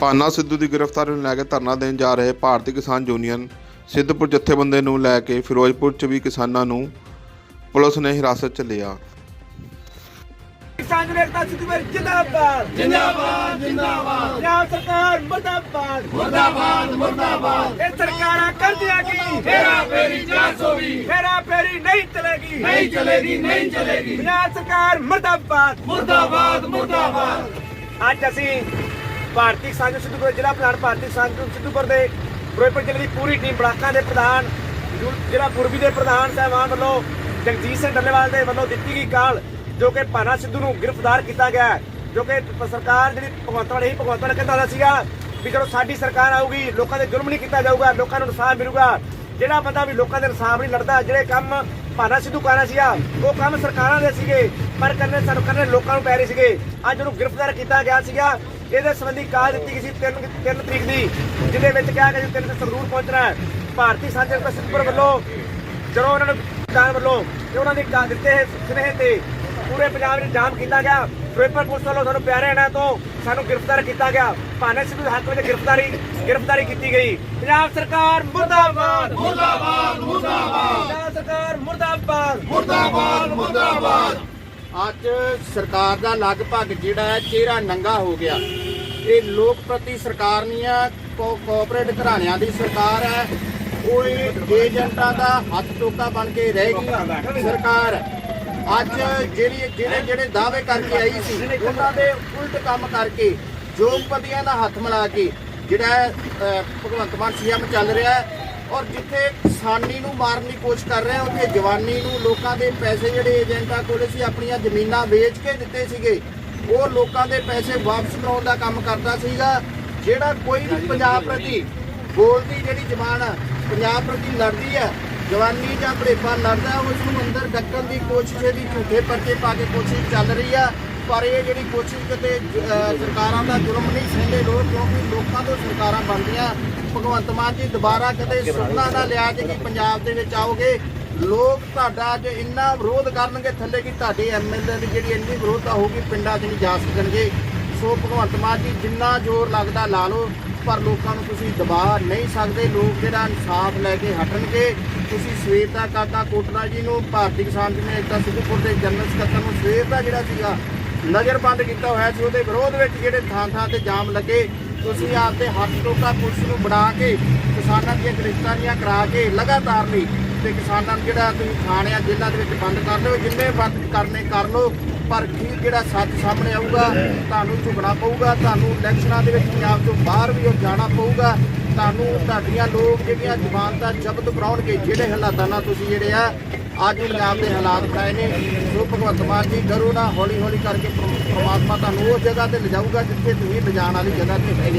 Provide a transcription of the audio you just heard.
ਪਾਨਾ ਸਿੱਧੂ ਦੀ ਗ੍ਰਿਫਤਾਰੀ ਨੂੰ ਲੈ ਕੇ ਧਰਨਾ ਦੇਣ ਜਾ ਰਹੇ ਭਾਰਤੀ ਕਿਸਾਨ ਯੂਨੀਅਨ ਸਿੱਧਪੁਰ ਜਥੇਬੰਦੀ ਨੂੰ ਲੈ ਕੇ ਫਿਰੋਜ਼ਪੁਰ 'ਚ ਵੀ ਕਿਸਾਨਾਂ ਨੂੰ ਪੁਲਿਸ ਨੇ ਹਿਰਾਸਤ 'ਚ ਲਿਆ। ਕਿਸਾਨ ਜਨਤਾ ਸਿੱਧੂਪੁਰ ਜਿੰਦਾਬਾਦ। ਜਿੰਦਾਬਾਦ ਜਿੰਦਾਬਾਦ। ਪੰਜਾਬ ਸਰਕਾਰ ਮਰਦਾਬਾਦ। ਮਰਦਾਬਾਦ ਮਰਦਾਬਾਦ। ਇਹ ਸਰਕਾਰਾਂ ਕਰਦੀਆਂ ਕੀ? ਫੇਰਾ ਫੇਰੀ 420 ਫੇਰਾ ਫੇਰੀ ਨਹੀਂ ਚਲੇਗੀ। ਨਹੀਂ ਚਲੇਗੀ ਨਹੀਂ ਚਲੇਗੀ। ਪੰਜਾਬ ਸਰਕਾਰ ਮਰਦਾਬਾਦ। ਮਰਦਾਬਾਦ ਮਰਦਾਬਾਦ। ਅੱਜ ਅਸੀਂ ਭਾਰਤੀ ਕਿਸਾਨ ਯੂਨੀਅਨ ਸਿੱਧੂਪੁਰ, ਜ਼ਿਲ੍ਹਾ ਪ੍ਰਧਾਨ ਭਾਰਤੀ ਕਿਸਾਨ ਸਿੱਧੂਪੁਰ ਦੇ ਫਿਰੋਜ਼ਪੁਰ ਜ਼ਿਲ੍ਹੇ ਦੀ ਪੂਰੀ ਟੀਮ, ਬਲਾਕਾਂ ਦੇ ਪ੍ਰਧਾਨ ਜ਼ਿਲ੍ਹਾ ਪੂਰਬੀ ਦੇ ਪ੍ਰਧਾਨ ਸਾਹਿਬਾਨ ਵੱਲੋਂ, ਜਗਜੀਤ ਸਿੰਘ ਡੱਲੇਵਾਲ ਦੇ ਵੱਲੋਂ ਦਿੱਤੀ ਗਈ ਕਾਲ, ਜੋ ਕਿ ਭਾਨਾ ਸਿੱਧੂ ਨੂੰ ਗ੍ਰਿਫਤਾਰ ਕੀਤਾ ਗਿਆ ਜੋ ਕਿ ਸਰਕਾਰ ਜਿਹੜੀ ਭਗਵੰਤ ਮਾਨ ਹੀ ਭਗਵੰਤ ਮਾਨ ਕਹਿੰਦਾ ਸੀਗਾ ਵੀ ਜਦੋਂ ਸਾਡੀ ਸਰਕਾਰ ਆਊਗੀ, ਲੋਕਾਂ ਦੇ ਜ਼ੁਲਮ ਨਹੀਂ ਕੀਤਾ ਜਾਊਗਾ, ਲੋਕਾਂ ਨੂੰ ਇਨਸਾਫ ਮਿਲੂਗਾ। ਜਿਹੜਾ ਬੰਦਾ ਵੀ ਲੋਕਾਂ ਦੇ ਇਨਸਾਫ ਨਹੀਂ ਲੜਦਾ, ਜਿਹੜੇ ਕੰਮ ਭਾਨਾ ਸਿੱਧੂ ਕਰਨਾ ਸੀਗਾ, ਉਹ ਕੰਮ ਸਰਕਾਰਾਂ ਦੇ ਸੀਗੇ, ਪਰ ਕਰਨੇ ਸਾਨੂੰ ਕਰਨੇ ਲੋਕਾਂ ਨੂੰ ਪੈ ਰਹੇ ਸੀਗੇ। ਅੱਜ ਉਹਨੂੰ ਗ੍ਰਿਫਤਾਰ ਕੀਤਾ ਗਿਆ ਸੀਗਾ। ਇਹਦੇ ਸੰਬੰਧੀ ਕਾਲ ਦਿੱਤੀ ਗਈ ਸੀ 3 3 ਤਰੀਕ ਦੀ ਜਿਹਦੇ ਵਿੱਚ ਕਿਹਾ ਗਿਆ ਸੀ 3 ਸੰਗਰੂਰ ਪਹੁੰਚਣਾ ਹੈ। ਭਾਰਤੀ ਸਾਂਝੇ ਸਿੱਧੂਪੁਰ ਵੱਲੋਂ ਜਦੋਂ ਉਹਨਾਂ ਨੂੰ ਸਰਕਾਰ ਵੱਲੋਂ ਤੇ ਉਹਨਾਂ ਦੇ ਕਾ ਦਿੱਤੇ ਸੁਨੇਹੇ ਤੇ ਪੂਰੇ ਪੰਜਾਬ ਵਿੱਚ ਜਾਮ ਕੀਤਾ ਗਿਆ। ਫਿਰੋਜ਼ਪੁਰ ਪੁਲਿਸ ਵੱਲੋਂ ਸਾਨੂੰ ਪਿਆਰੇ ਨਾਲ ਤੋਂ ਸਾਨੂੰ ਗ੍ਰਿਫਤਾਰ ਕੀਤਾ ਗਿਆ। ਭਾਨੇ ਸਿੱਧੂ ਦੇ ਹੱਕ ਵਿੱਚ ਗ੍ਰਿਫਤਾਰੀ ਗ੍ਰਿਫਤਾਰੀ ਕੀਤੀ ਗਈ। ਪੰਜਾਬ ਸਰਕਾਰ ਮੁਰਦਾਬਾਦ। ਮੁਰਦਾਬਾਦ ਮੁਰਦਾਬਾਦ। ਪੰਜਾਬ ਸਰਕਾਰ ਮੁਰਦਾਬਾਦ। ਮੁਰਦਾਬਾਦ ਮੁਰਦਾਬਾਦ। ਅੱਜ ਸਰਕਾਰ ਦਾ ਲਗਭਗ ਜਿਹੜਾ ਹੈ ਚਿਹਰਾ ਨੰਗਾ ਹੋ ਗਿਆ। ਇਹ ਲੋਕ ਪ੍ਰਤੀ ਸਰਕਾਰ ਨਹੀਂ ਹੈ, ਕੋ- ਕੋਆਪਰੇਟ ਘਰਾਣਿਆਂ ਦੀ ਸਰਕਾਰ ਹੈ। ਉਹ ਇਹ ਏਜੰਟਾਂ ਦਾ ਹੱਥ ਟੋਕਾ ਬਣ ਕੇ ਰਹਿ ਗਈ। ਸਰਕਾਰ ਅੱਜ ਜਿਹੜੀ ਜਿਹੜੇ ਜਿਹੜੇ ਦਾਅਵੇ ਕਰਕੇ ਆਈ ਸੀ, ਉਹਨਾਂ ਦੇ ਉਲਟ ਕੰਮ ਕਰਕੇ ਜੋਗਪਤੀਆਂ ਦਾ ਹੱਥ ਮਿਲਾ ਕੇ ਜਿਹੜਾ ਭਗਵੰਤ ਮਾਨ ਸੀਐਮ ਚੱਲ ਰਿਹਾ ਹੈ। ਔਰ ਜਿੱਥੇ ਕਿਸਾਨੀ ਨੂੰ ਮਾਰਨ ਦੀ ਕੋਸ਼ਿਸ਼ ਕਰ ਰਿਹਾ ਉੱਥੇ ਜਵਾਨੀ ਨੂੰ, ਲੋਕਾਂ ਦੇ ਪੈਸੇ ਜਿਹੜੇ ਏਜੰਟਾਂ ਕੋਲ ਸੀ, ਆਪਣੀਆਂ ਜ਼ਮੀਨਾਂ ਵੇਚ ਕੇ ਦਿੱਤੇ ਸੀਗੇ, ਉਹ ਲੋਕਾਂ ਦੇ ਪੈਸੇ ਵਾਪਸ ਕਰਾਉਣ ਦਾ ਕੰਮ ਕਰਦਾ ਸੀਗਾ। ਜਿਹੜਾ ਕੋਈ ਵੀ ਪੰਜਾਬ ਪ੍ਰਤੀ ਬੋਲਦੀ ਜਿਹੜੀ ਜ਼ਬਾਨ ਪੰਜਾਬ ਪ੍ਰਤੀ ਲੜਦੀ ਹੈ ਜਵਾਨੀ ਜਾਂ ਬੜੇਪਾ ਲੜਦਾ, ਉਸ ਨੂੰ ਅੰਦਰ ਡੱਕਣ ਦੀ ਕੋਸ਼ਿਸ਼, ਇਹਦੀ ਝੂਠੇ ਪਰਚੇ ਪਾ ਕੇ ਕੋਸ਼ਿਸ਼ ਚੱਲ ਰਹੀ ਆ। ਪਰ ਇਹ ਜਿਹੜੀ ਕੋਸ਼ਿਸ਼ ਕਿਤੇ ਸਰਕਾਰਾਂ ਦਾ ਜ਼ੁਲਮ ਨਹੀਂ ਸਹਿੰਦੇ ਲੋਕ, ਕਿਉਂਕਿ ਲੋਕਾਂ ਤੋਂ ਸਰਕਾਰਾਂ ਬਣਦੀਆਂ। ਭਗਵੰਤ ਮਾਨ ਜੀ ਦੁਬਾਰਾ ਕਦੇ ਸੁਪਨਾ ਨਾ ਲਿਆ ਜੇ ਕਿ ਪੰਜਾਬ ਦੇ ਵਿੱਚ ਆਓਗੇ। ਲੋਕ ਤੁਹਾਡਾ ਅੱਜ ਇੰਨਾ ਵਿਰੋਧ ਕਰਨਗੇ, ਥੱਲੇ ਕਿ ਤੁਹਾਡੇ ਐਮਐਲਏ ਦੀ ਜਿਹੜੀ ਇੰਨੀ ਵਿਰੋਧਤਾ ਹੋਊਗੀ, ਪਿੰਡਾਂ 'ਚ ਨਹੀਂ ਜਾ ਸਕਣਗੇ। ਸੋ ਭਗਵੰਤ ਮਾਨ ਜੀ, ਜਿੰਨਾ ਜ਼ੋਰ ਲੱਗਦਾ ਲਾ ਲਓ, ਪਰ ਲੋਕਾਂ ਨੂੰ ਤੁਸੀਂ ਦਬਾ ਨਹੀਂ ਸਕਦੇ। ਲੋਕ ਜਿਹੜਾ ਇਨਸਾਫ ਲੈ ਕੇ ਹਟਣਗੇ, ਤੁਸੀਂ ਸਵੇਰ ਦਾ ਕਾਕਾ ਕੋਟਲਾ ਜੀ ਨੂੰ, ਭਾਰਤੀ ਕਿਸਾਨ ਯੂਨੀਅਨ ਏਕਤਾ ਸਿੱਧੂਪੁਰ ਦੇ ਜਨਰਲ ਸਕੱਤਰ ਨੂੰ ਸਵੇਰ ਦਾ ਜਿਹੜਾ ਸੀਗਾ ਨਜ਼ਰਬੰਦ ਕੀਤਾ ਹੋਇਆ ਸੀ। ਉਹਦੇ ਵਿਰੋਧ ਵਿੱਚ ਜਿਹੜੇ ਥਾਂ ਥਾਂ ਤੇ ਜਾਮ ਲੱਗੇ, ਤੁਸੀਂ ਆਪਦੇ ਹੱਥ ਟੋਕਾ ਪੁਲਿਸ ਨੂੰ ਬਣਾ ਕੇ ਕਿਸਾਨਾਂ ਦੀਆਂ ਗ੍ਰਿਫਤਾਰੀਆਂ ਕਰਾ ਕੇ ਲਗਾਤਾਰ ਲਈ ਤੇ ਕਿਸਾਨਾਂ ਨੂੰ ਜਿਹੜਾ ਤੁਸੀਂ ਥਾਣਿਆਂ ਜੇਲ੍ਹਾਂ ਦੇ ਵਿੱਚ ਬੰਦ ਕਰ ਲਿਓ ਜਿੰਨੇ ਬੰਦ ਕਰਨੇ ਕਰ ਲਓ, ਪਰ ਕੀ ਜਿਹੜਾ ਸੱਚ ਸਾਹਮਣੇ ਆਊਗਾ, ਤੁਹਾਨੂੰ ਝੁਕਣਾ ਪਊਗਾ, ਤੁਹਾਨੂੰ ਇਲੈਕਸ਼ਨਾਂ ਦੇ ਵਿੱਚ ਪੰਜਾਬ ਤੋਂ ਬਾਹਰ ਵੀ ਜਾਣਾ ਪਊਗਾ। ਤੁਹਾਨੂੰ ਤੁਹਾਡੀਆਂ ਲੋਕ ਜਿਹੜੀਆਂ ਜ਼ਮਾਨਤਾਂ ਜ਼ਬਤ ਕਰਾਉਣਗੇ, ਜਿਹੜੇ ਹਾਲਾਤਾਂ ਨਾਲ ਤੁਸੀਂ ਜਿਹੜੇ ਆ, ਅੱਜ ਪੰਜਾਬ ਦੇ ਹਾਲਾਤ ਬਣਾਏ ਨੇ। ਸੋ ਭਗਵੰਤ ਮਾਨ ਜੀ ਕਰੋ ਨਾ ਹੌਲੀ ਹੌਲੀ ਕਰਕੇ ਪ੍ਰਮਾਤਮਾ ਤੁਹਾਨੂੰ ਉਸ ਜਗ੍ਹਾ ਤੇ ਲਿਜਾਊਗਾ, ਜਿੱਥੇ ਤੁਸੀਂ ਲਿਜਾਣ ਵਾਲੀ ਜਗ੍ਹਾ ਤੇ ਹੈਗੇ